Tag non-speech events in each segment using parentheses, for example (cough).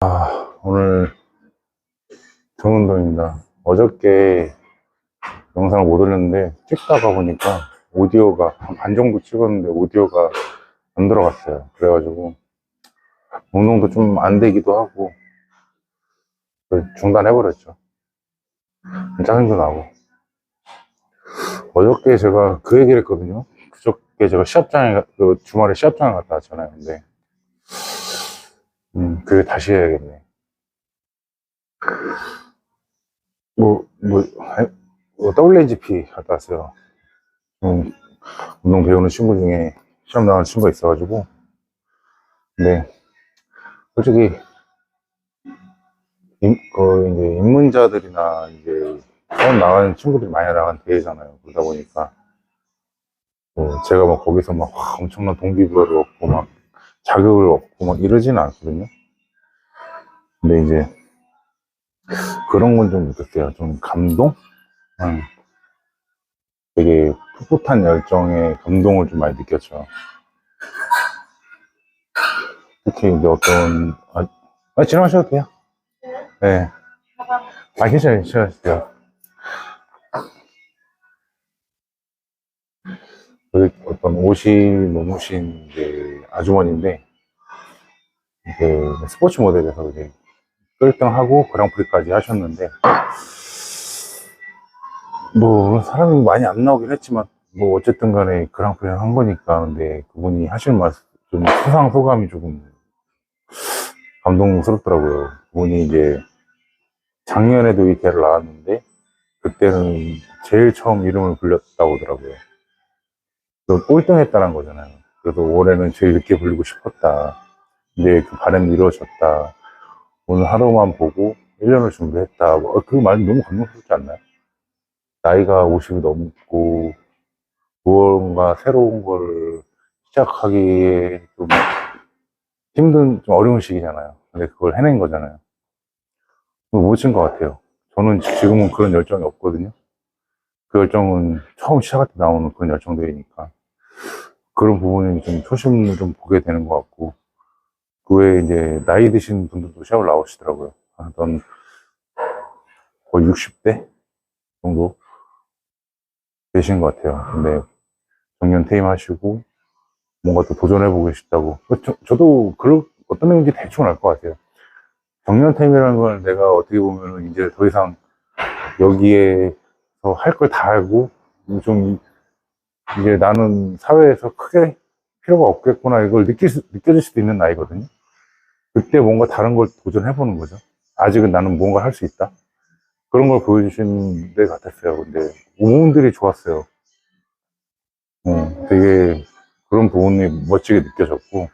아, 오늘 정운동입니다. 어저께 영상을 못 올렸는데 찍다가 보니까 오디오가 한 반 정도 찍었는데 오디오가 안 들어갔어요. 그래가지고 운동도 좀 안 되기도 하고 중단해버렸죠. 짜증도 나고 어저께 제가 그 얘기를 했거든요. 그저께 제가 시합장에 가- 그 주말에 시합장에 갔다 왔잖아요. 근데 음, 그게 다시 해야겠네. 뭐, 뭐, 아, 뭐 WNGP 갔다 왔어요. 음, 운동 배우는 친구 중에 시험 나가는 친구가 있어가지고. 근데, 솔직히, 임, 그, 이제, 입문자들이나, 이제, 처음 나가는 친구들이 많이 나가는 대회잖아요. 그러다 보니까, 뭐, 제가 막 거기서 막, 와, 엄청난 동기부여를 얻고, 막, 자극을 얻고, 막 이러지는 않거든요. 근데 이제, 그런 건 좀 느꼈어요. 좀 감동? 음, 되게 풋풋한 열정에 감동을 좀 많이 느꼈죠. 특히 이제 어떤, 아, 아, 지나가셔도 돼요. 네. 아, 괜찮아요. 괜찮아요. 어떤 옷이 이제 아주머니인데, 이제 스포츠 모델에서 이제 1등하고 그랑프리까지 하셨는데, 뭐, 사람이 많이 안 나오긴 했지만, 뭐, 어쨌든 간에 그랑프리를 한 거니까, 근데 그분이 하시는 말씀, 좀 수상 소감이 조금 감동스럽더라고요. 그분이 이제 작년에도 이 대를 나왔는데, 그때는 제일 처음 이름을 불렸다고 하더라고요. 그 꼴등했다는 거잖아요. 그래서 올해는 제일 늦게 불리고 싶었다. 근데 그 바람이 이루어졌다. 오늘 하루만 보고 1년을 준비했다. 뭐, 그 말이 너무 감동스럽지 않나요? 나이가 50이 넘고, 무언가 새로운 걸 시작하기에 좀 힘든, 좀 어려운 시기잖아요. 근데 그걸 해낸 거잖아요. 그거 멋진 것 같아요. 저는 지금은 그런 열정이 없거든요. 그 열정은 처음 시작할 때 나오는 그런 열정들이니까. 그런 부분이 좀 초심을 좀 보게 되는 것 같고, 그 외에 이제 나이 드신 분들도 시합을 나오시더라고요. 한 거의 60대 정도 되신 것 같아요. 근데 정년 퇴임하시고 뭔가 또 도전해보고 싶다고. 저, 저도 그런 어떤 내용인지 대충 알 것 같아요. 정년 퇴임이라는 걸 내가 어떻게 보면 이제 더 이상 여기에서 할 걸 다 알고 좀 이제 나는 사회에서 크게 필요가 없겠구나 이걸 느낄 수, 느껴질 수도 있는 나이거든요. 그때 뭔가 다른 걸 도전해보는 거죠. 아직은 나는 뭔가 할 수 있다. 그런 걸 보여주신 데 같았어요. 근데 부분들이 좋았어요. 어, 되게 그런 부분이 멋지게 느껴졌고,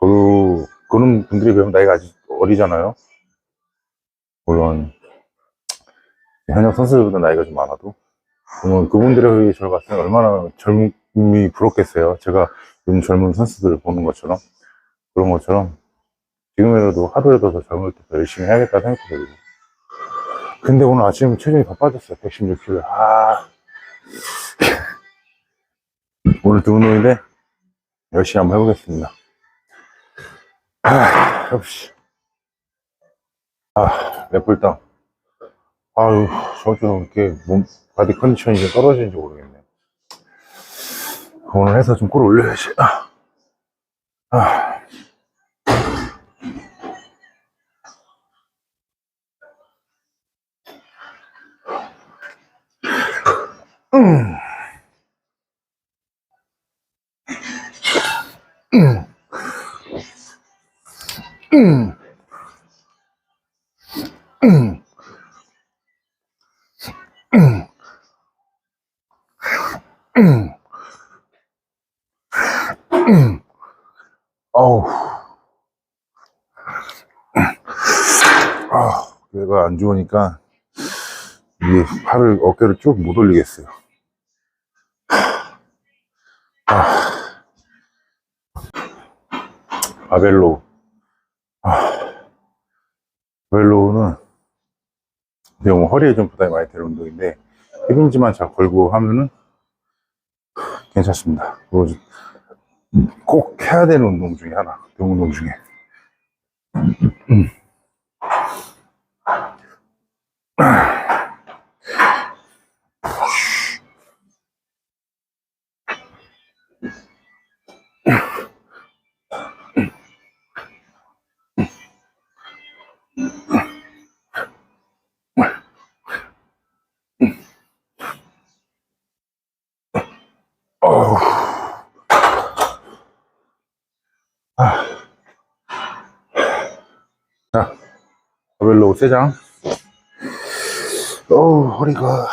저도 그런 분들이 배우면 나이가 아직 어리잖아요. 물론 현역 선수들보다 나이가 좀 많아도 그러면 그분들의 저를 봤을 때 얼마나 젊음이 부럽겠어요. 제가 요즘 젊은 선수들을 보는 것처럼 그런 것처럼 지금이라도 하루라도 더 젊을 때 더 열심히 해야겠다 생각도 들고 근데 오늘 아침 체중이 더 빠졌어요. 116kg 아. (laughs) 오늘 두 운동인데 열심히 한번 해보겠습니다. 아 역시 아 랩불당. 아유 저도 이렇게 몸 바디 컨디션이 좀 떨어지는지 모르겠네. 오늘 해서 좀꼴 올려야지. 아. 아. 음. 음. 음. 음. 음. 음. 음. 어우. 아, 얘가 안 좋으니까 이게 팔을 어깨를 쭉 못 올리겠어요. 아. 바벨로. 아. 바벨로는 너무 허리에 좀 부담이 많이 되는 운동인데 히빙지만 잘 걸고 하면은 괜찮습니다. 꼭 해야 되는 운동 중에 하나, 등 운동 중에. 자, 바벨로 세장 어우, 허리가.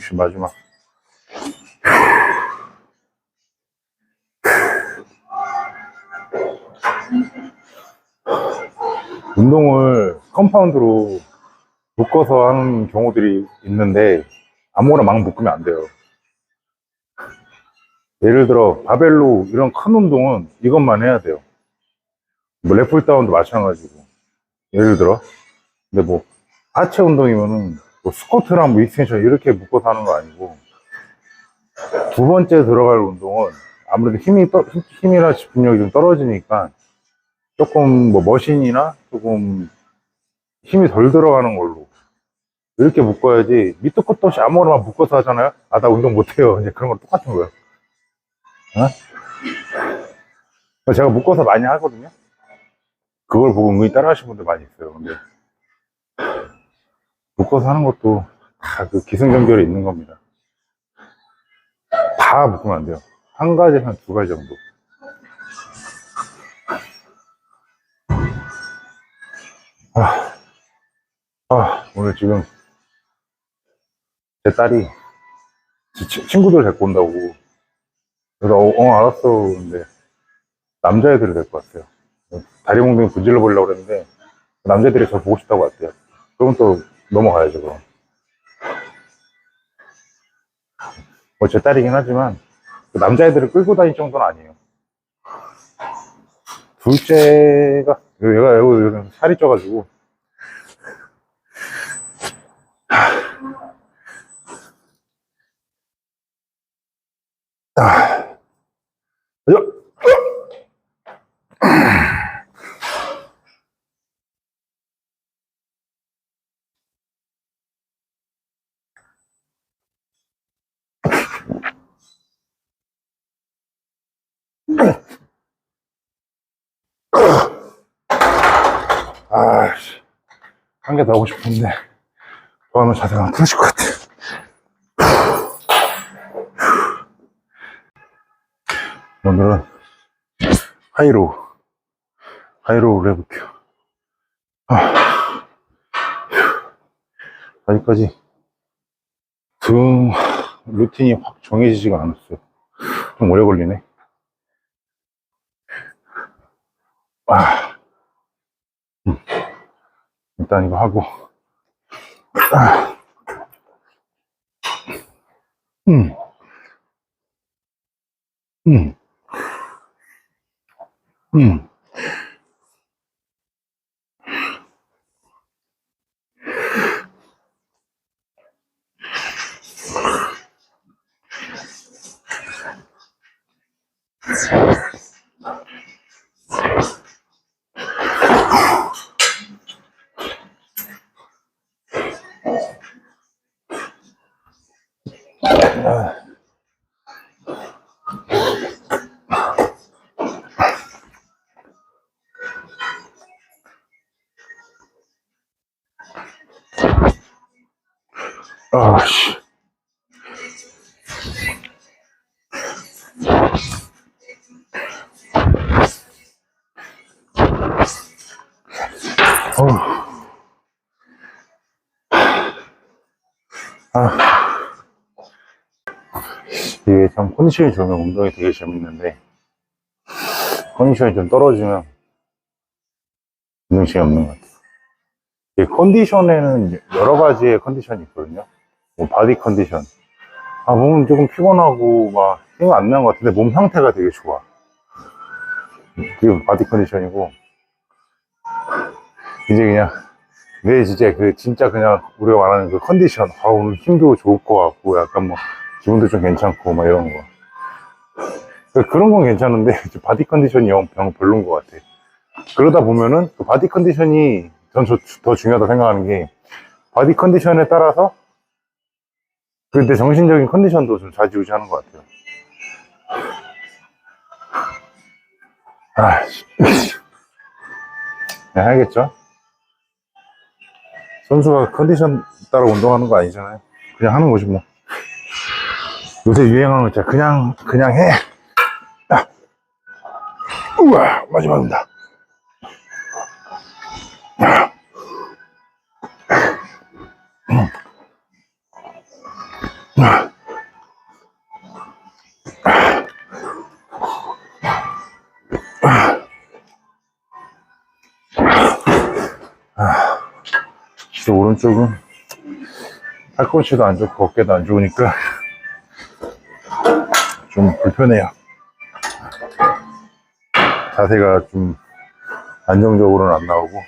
바벨로 160 마지막. 운동을 컴파운드로 묶어서 하는 경우들이 있는데 아무거나 막 묶으면 안 돼요. 예를 들어 바벨로 이런 큰 운동은 이것만 해야 돼요. 뭐 랩풀다운도 마찬가지고 예를 들어 근데 뭐 하체 운동이면은 뭐 스쿼트랑 뭐 익스텐션 이렇게 묶어서 하는 거 아니고 두 번째 들어갈 운동은 아무래도 힘이 떠, 힘- 힘이나 집중력이 좀 떨어지니까 조금 뭐 머신이나 조금 힘이 덜 들어가는 걸로 이렇게 묶어야지 밑도 끝도 없이 아무거나 막 묶어서 하잖아요? 아 나 운동 못해요. 이제 그런 거랑 똑같은 거예요. 어? 제가 묶어서 많이 하거든요. 그걸 보고 은근히 따라 하시는 분들 많이 있어요. 근데 묶어서 하는 것도 다 그 기승전결이 있는 겁니다. 다 묶으면 안 돼요. 한 가지 한 두 가지 정도. 아, 아, 오늘 지금 제 딸이 지- 치- 친구들 데리고 온다고. 그래서 어, 어, 알았어. 근데 남자애들을 데리고 왔어요. 다리 몽둥이 분질러 보려고 그랬는데 남자들이 저 보고 싶다고 왔대요. 그럼 또 넘어가야죠 그럼. 뭐제 딸이긴 하지만 그 남자애들을 끌고 다닐 정도는 아니에요. 둘째가 얘가 여기 살이 쪄가지고. 아, 여- 아씨, 한 개 더 하고 싶은데, 더 하면 자세가 안 풀어질 것 같아. 오늘은 하이로우, 하이로우를 해볼게요. 아, 아직까지 등 루틴이 확 정해지지가 않았어요. 좀 오래 걸리네. 아, 음. 일단 이거 하고, 아, 음, 음, 음. 아씨. 어우. 아. 이게 참 컨디션이 좋으면 운동이 되게 재밌는데, 컨디션이 좀 떨어지면 운동심이 없는 것 같아요. 이 컨디션에는 여러 가지의 컨디션이 있거든요. 뭐 바디 컨디션. 아, 몸은 조금 피곤하고, 막, 힘이 안 나는 것 같은데, 몸 상태가 되게 좋아. 그게 바디 컨디션이고, 이제 그냥, 내 진짜 그, 진짜 그냥, 우리가 말하는 그 컨디션. 아, 오늘 힘도 좋을 것 같고, 약간 뭐, 기분도 좀 괜찮고, 막 이런 거. 그런 건 괜찮은데, (laughs) 바디 컨디션이 영병 별론 것 같아. 그러다 보면은, 그 바디 컨디션이, 전 더 중요하다 생각하는 게, 바디 컨디션에 따라서 근데 정신적인 컨디션도 좀 좌지우지하는 것 같아요. 아, 씨. 네, 알겠죠? 선수가 컨디션 따라 운동하는 거 아니잖아요. 그냥 하는 거지 뭐. 요새 유행하는 거 있잖아. 그냥 그냥 해. 아. 우와 마지막입니다. 쪽은 팔꿈치도 안 좋고 어깨도 안 좋으니까 좀 불편해요. 자세가 좀 안정적으로는 안 나오고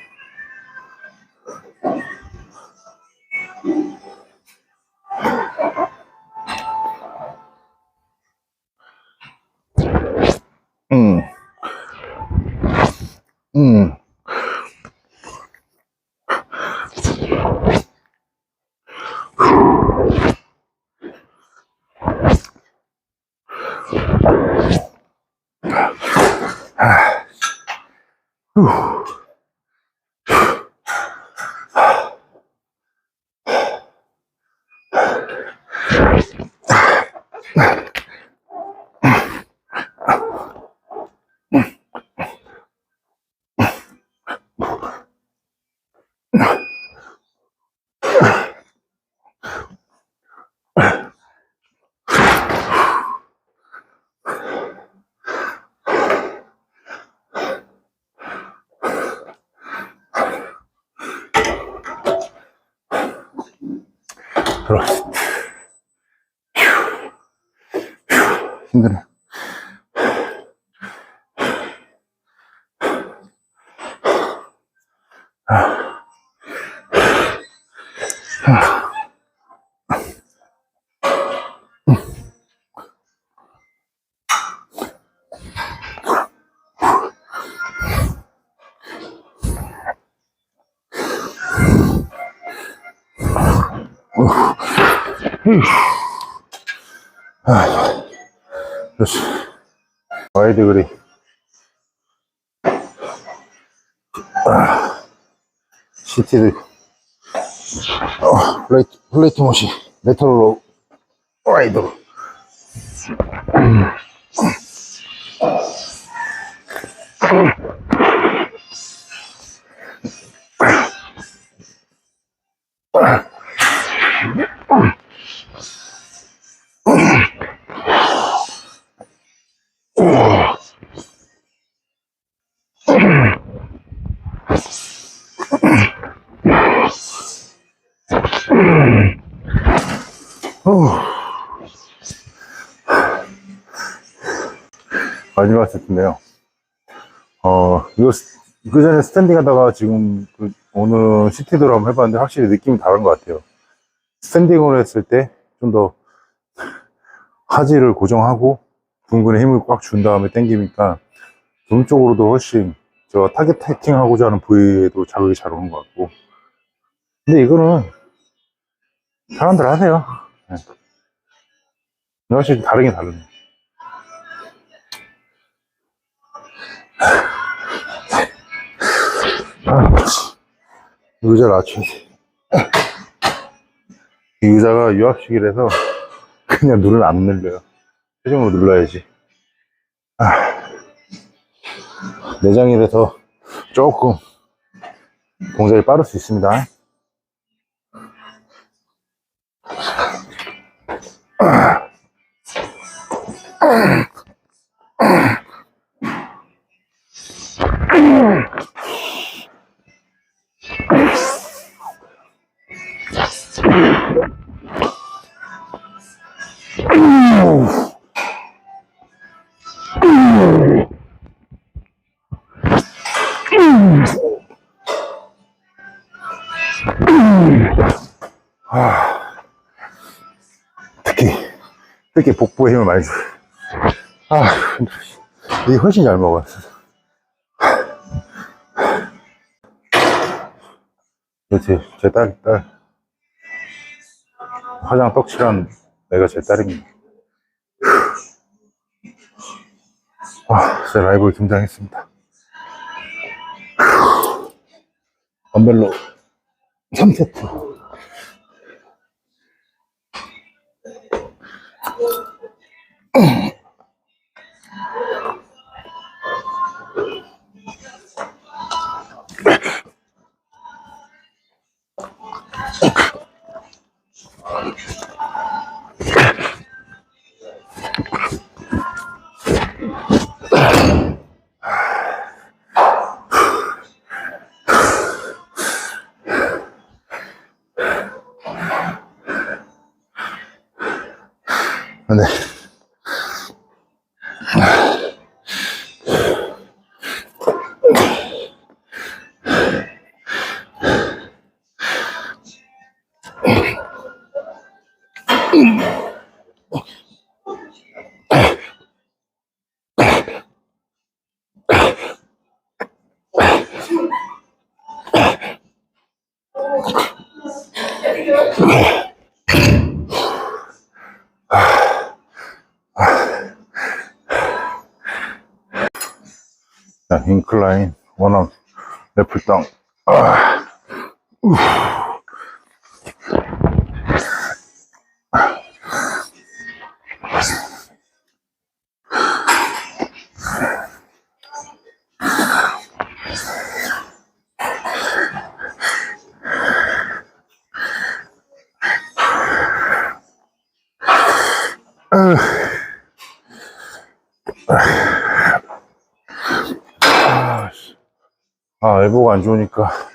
들 그렇지. 와이드 그리. 아, 시티드. 어, 플레이트, 플레이트 모시. 메탈로 와이드로. 마지막 세트인데요. 어, 이거, 스- 그 전에 스탠딩 하다가 지금 그 오늘 시티드로 한번 해봤는데 확실히 느낌이 다른 것 같아요. 스탠딩으로 했을 때 좀 더 하지를 고정하고 둥근에 힘을 꽉 준 다음에 당기니까 등 쪽으로도 훨씬 저 타겟 태킹 하고자 하는 부위에도 자극이 잘 오는 것 같고. 근데 이거는 사람들 하세요. 네. 확실히 다르긴 다르네. 의자를 낮춰야 돼. 이 의자가 유압식이라서 그냥 눈을 안 늘려요. 표정으로 눌러야지. 아, 내장이라서 조금 동작이 빠를 수 있습니다. 특히, 특히 복부에 힘을 많이 줘. 아. 이게 훨씬 잘 먹어. 그렇지, 제 딸, 딸. 화장 떡칠한 애가 제 딸입니다. 아, 제 라이벌 등장했습니다. 덤벨로 3세트. 인클라인, 원암. 아, 우. 아, 아, 애보가 안 좋으니까.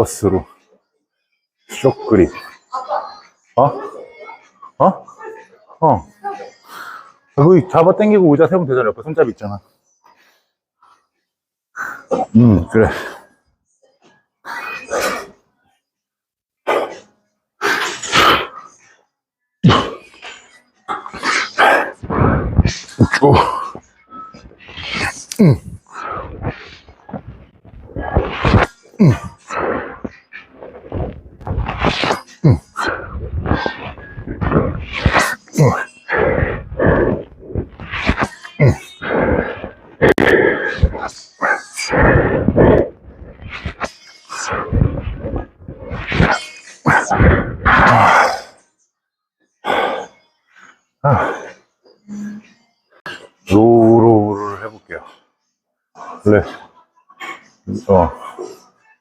리버스로 쇼 그립. 어? 어? 어. 거기 잡아 당기고 의자 세우면 되잖아. 옆에 손잡이 있잖아. 음, 그래. 오. 로우로우를 해볼게요. 원래, 어,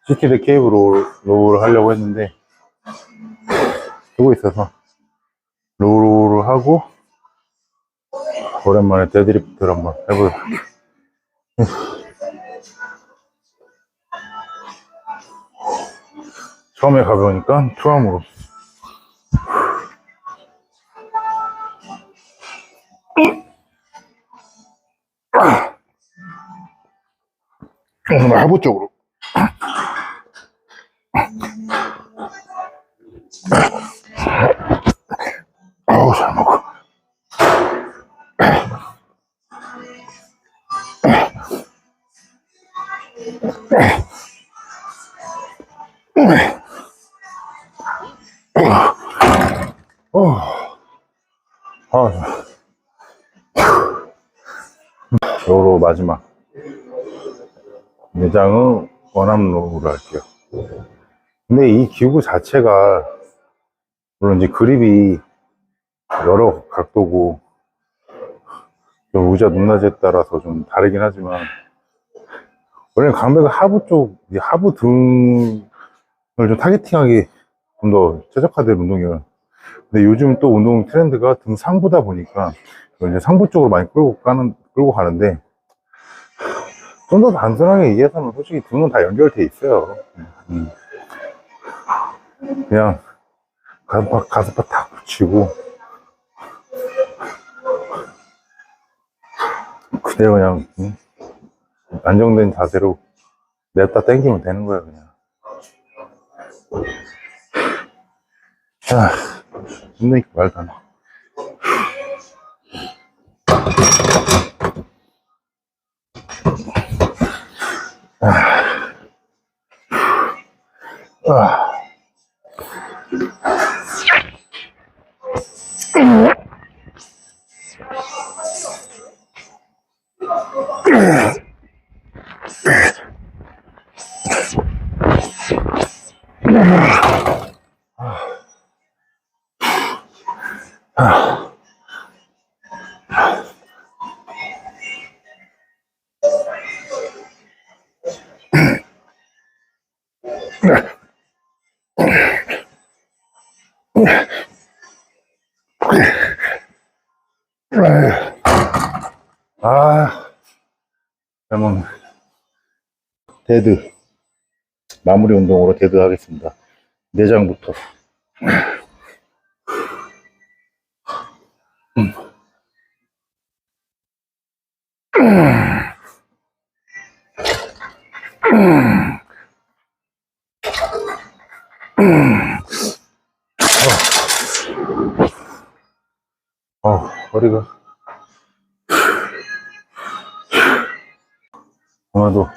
시티드 로우, 로우를 하려고 했는데, 쓰고 있어서, 로우로우를 하고, 오랜만에 데드리프트를 한번 해볼게요. (laughs) 처음에 가보니까 투함으로. 하부 쪽으로. 아우, 잘 먹어. 어. 아, 요로 마지막. 내장은 원암로우로 할게요. 근데 이 기구 자체가, 물론 이제 그립이 여러 각도고 좀 의자 높낮이에 따라서 좀 다르긴 하지만 원래 강백은 하부 쪽, 이 하부 등을 좀 타겟팅하기 좀 더 최적화된 운동이에요. 근데 요즘 또 운동 트렌드가 등 상부다 보니까 이제 상부 쪽으로 많이 끌고 가는, 끌고 가는데 좀 더 단순하게 얘기해서는 솔직히 등은 다 연결돼 있어요. 음. 그냥 가슴팍, 가슴팍 탁 붙이고 그대로 그냥 음, 안정된 자세로 냅다 당기면 되는 거야 그냥 아 힘드니까 말도 안해 아. 데드 마무리 운동으로 데드 하겠습니다. 내장부터. 어, 허리가. 아마도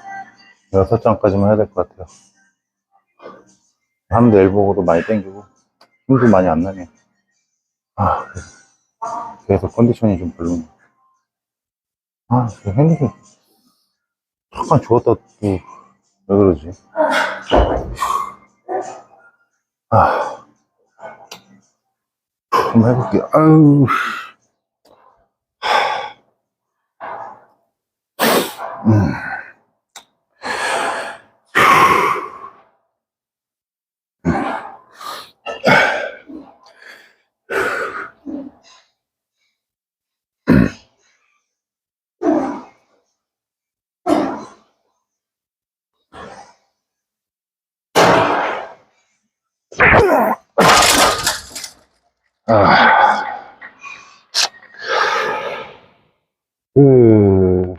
여섯 장까지만 해야 될 것 같아요. 하는데 엘보고도 많이 땡기고 힘도 많이 안 나네요. 아, 그래서 컨디션이 좀 별로네. 아, 그 핸드폰 잠깐 죽었다 또왜 그러지? 아, 한번 해볼게요. 아유. 아. 그,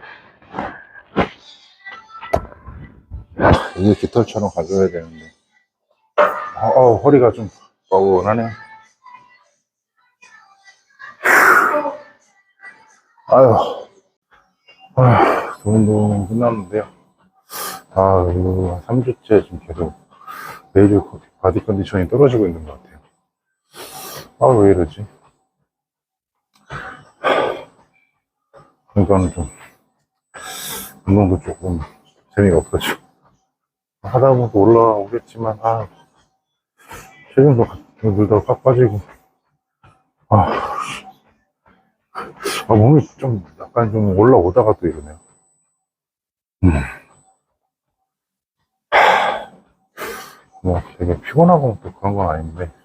이게 깃털처럼 가져야 되는데. 어, 어, 허리가 좀 뻐근하네. 아유, 아, 운동 끝났는데요. 아, 이거 3주째 지금 계속 내일 바디 컨디션이 떨어지고 있는 것 같아요. 아, 왜 이러지? 그러니까는 좀, 운동도 조금 재미가 없어지고. 하다 보면 또 올라오겠지만, 아, 체중도 늘다 꽉 빠지고, 아, 아, 몸이 좀 약간 좀 올라오다가 또 이러네요. 음. 뭐 되게 피곤하고 또 그런 건 아닌데.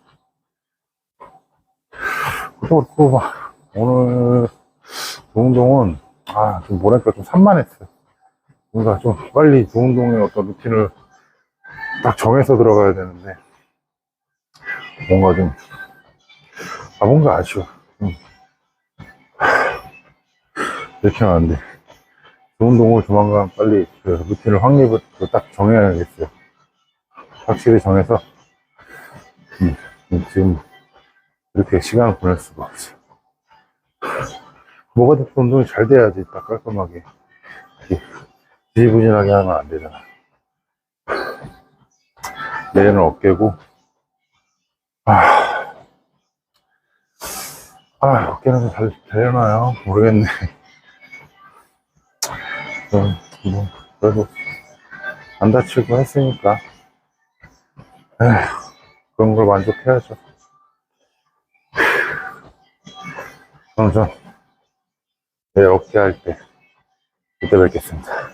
또, 또, 막, 오늘, 조운동은, 아, 좀 뭐랄까, 좀 산만했어요. 뭔가 좀 빨리 조운동의 어떤 루틴을 딱 정해서 들어가야 되는데, 뭔가 좀, 아, 뭔가 아쉬워. 음. 이렇게 하면 안 돼. 조운동을 조만간 빨리 그 루틴을 확립을 딱 정해야겠어요. 확실히 정해서, 음, 음, 지금, 이렇게 시간을 보낼 수가 없어. 뭐가 됐든 운동이 잘 돼야지 딱 깔끔하게 지지부진하게 하면 안 되잖아. 내일은 어깨고 아, 아 어깨는 좀잘 되려나요? 모르겠네. 좀, 뭐, 그래도 안 다치고 했으니까 에휴, 그런 걸 만족해야죠. 좀, 네, 어깨 할 때, 그때 뵙겠습니다.